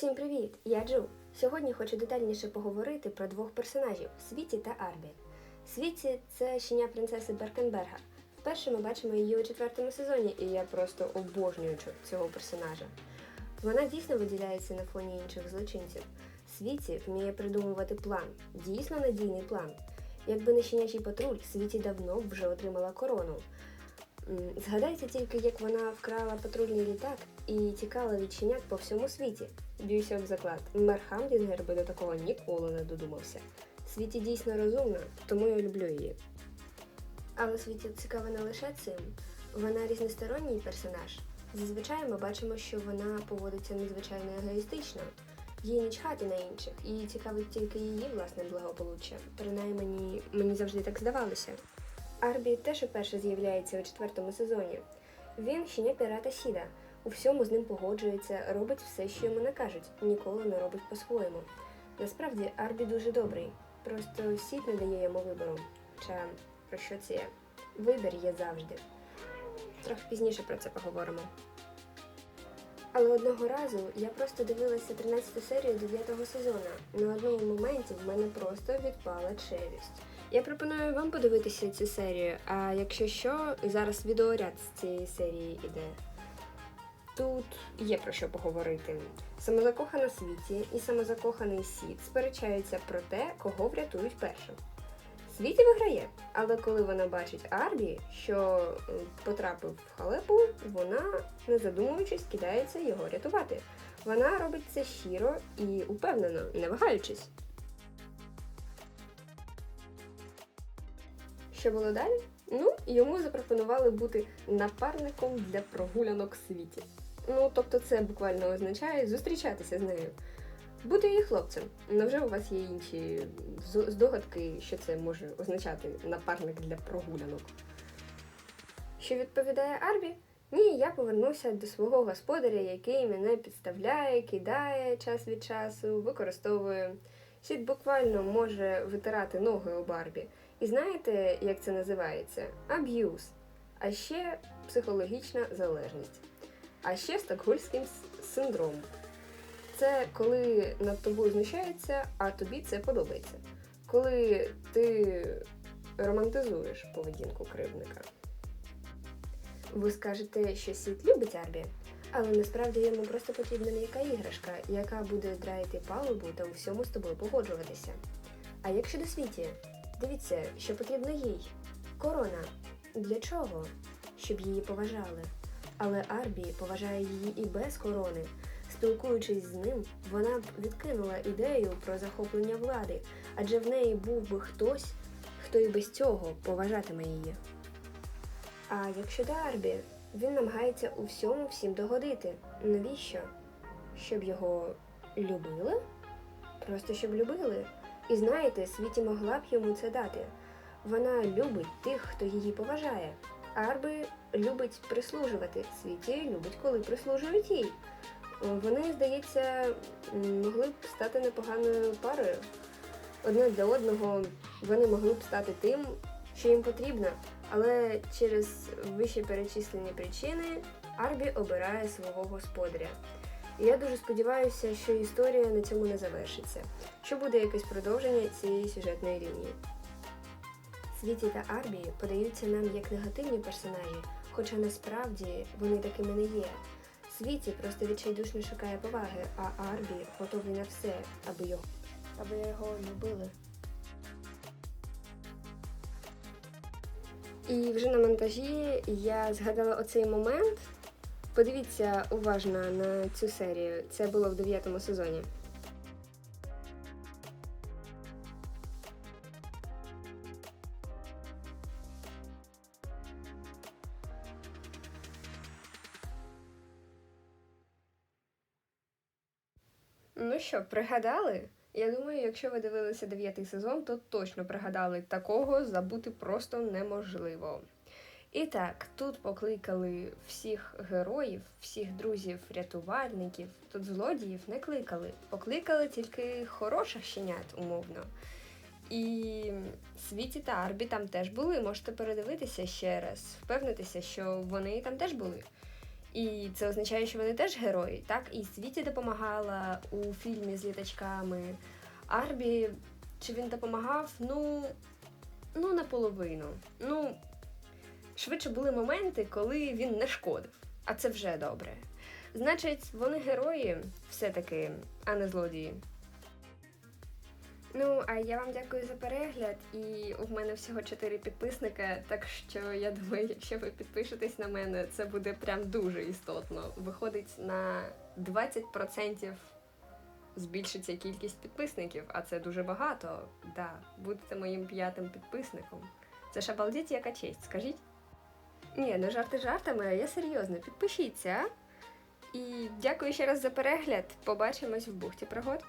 Всім привіт! Я Джу. Сьогодні хочу детальніше поговорити про двох персонажів Світі та Арбі. Світі це щеня принцеси Беркенберга. Вперше ми бачимо її у четвертому сезоні, і я просто обожнюю цього персонажа. Вона дійсно виділяється на фоні інших злочинців. Світі вміє придумувати план, дійсно надійний план. Якби не щенячий патруль, світі давно б вже отримала корону. Згадайте тільки, як вона вкрала патрульний літак і тікала від по всьому світі. Б'юся об заклад. Мер Хамдінгер би до такого ніколи не додумався. Світі дійсно розумна, тому я люблю її. Але світі цікава не лише цим. Вона різносторонній персонаж. Зазвичай ми бачимо, що вона поводиться надзвичайно егоїстично. Їй не чхати на інших, і цікавить тільки її власне благополуччя. Принаймні мені завжди так здавалося. Арбі теж уперше з'являється у четвертому сезоні. Він щеня пірата Сіда. У всьому з ним погоджується, робить все, що йому накажуть, ніколи не робить по-своєму. Насправді Арбі дуже добрий. Просто Сід не дає йому вибору. Хоча про що це? Вибір є завжди. Трохи пізніше про це поговоримо. Але одного разу я просто дивилася 13 серію 9 сезону. На одному моменті в мене просто відпала челюсть. Я пропоную вам подивитися цю серію, а якщо що, зараз відеоряд з цієї серії іде. Тут є про що поговорити. Самозакохана світі і самозакоханий Сід сперечаються про те, кого врятують першим. Світі виграє, але коли вона бачить Арбі, що е, потрапив в халепу, вона, не задумуючись, кидається його рятувати. Вона робить це щиро і упевнено, не вагаючись. Що було далі? Ну, йому запропонували бути напарником для прогулянок в світі. Ну, тобто це буквально означає зустрічатися з нею. Бути її хлопцем. Невже у вас є інші здогадки, що це може означати напарник для прогулянок? Що відповідає Арбі? Ні, я повернуся до свого господаря, який мене підставляє, кидає час від часу, використовує. Сід буквально може витирати ноги об Арбі. І знаєте, як це називається? Аб'юз. А ще психологічна залежність. А ще стокгольський с- синдром. Це коли над тобою знущаються, а тобі це подобається. Коли ти романтизуєш поведінку кривдника. Ви скажете, що Сід любить Арбі, але насправді йому просто потрібна м'яка іграшка, яка буде драїти палубу та у всьому з тобою погоджуватися. А як щодо світі, дивіться, що потрібно їй. Корона. Для чого? Щоб її поважали. Але Арбі поважає її і без корони. Спілкуючись з ним, вона б відкинула ідею про захоплення влади, адже в неї був би хтось, хто і без цього поважатиме її. А якщо Арбі, він намагається у всьому всім догодити. Навіщо? Щоб його любили? Просто щоб любили. І знаєте, світі могла б йому це дати. Вона любить тих, хто її поважає. Арби любить прислужувати. Світі любить, коли прислужують їй. Вони, здається, могли б стати непоганою парою. Одне для одного вони могли б стати тим, що їм потрібно, але через вище перечислені причини Арбі обирає свого господаря. І я дуже сподіваюся, що історія на цьому не завершиться, що буде якесь продовження цієї сюжетної лінії. Світі та Арбі подаються нам як негативні персонажі, хоча насправді вони такими не є. Світі просто відчайдушно шукає поваги, а Арбі готовий на все, аби його, аби його любили. І вже на монтажі я згадала оцей момент. Подивіться уважно на цю серію. Це було в дев'ятому сезоні. Ну що, пригадали? Я думаю, якщо ви дивилися дев'ятий сезон, то точно пригадали такого забути просто неможливо. І так, тут покликали всіх героїв, всіх друзів-рятувальників. Тут злодіїв не кликали, покликали тільки хороших щенят, умовно. І Світі та Арбі там теж були. Можете передивитися ще раз, впевнитися, що вони там теж були. І це означає, що вони теж герої, так? І Світі допомагала у фільмі з літачками. Арбі, чи він допомагав? Ну, ну, наполовину. Ну, швидше були моменти, коли він не шкодив, а це вже добре. Значить, вони герої все-таки, а не злодії. Ну, а я вам дякую за перегляд, і у мене всього 4 підписника, так що я думаю, якщо ви підпишетесь на мене, це буде прям дуже істотно. Виходить на 20% збільшиться кількість підписників, а це дуже багато. Да, будете моїм п'ятим підписником. Це ж обалдіть, яка честь, скажіть? Ні, ну жарти жартами, а я серйозно, підпишіться. І дякую ще раз за перегляд. Побачимось в бухті пригод.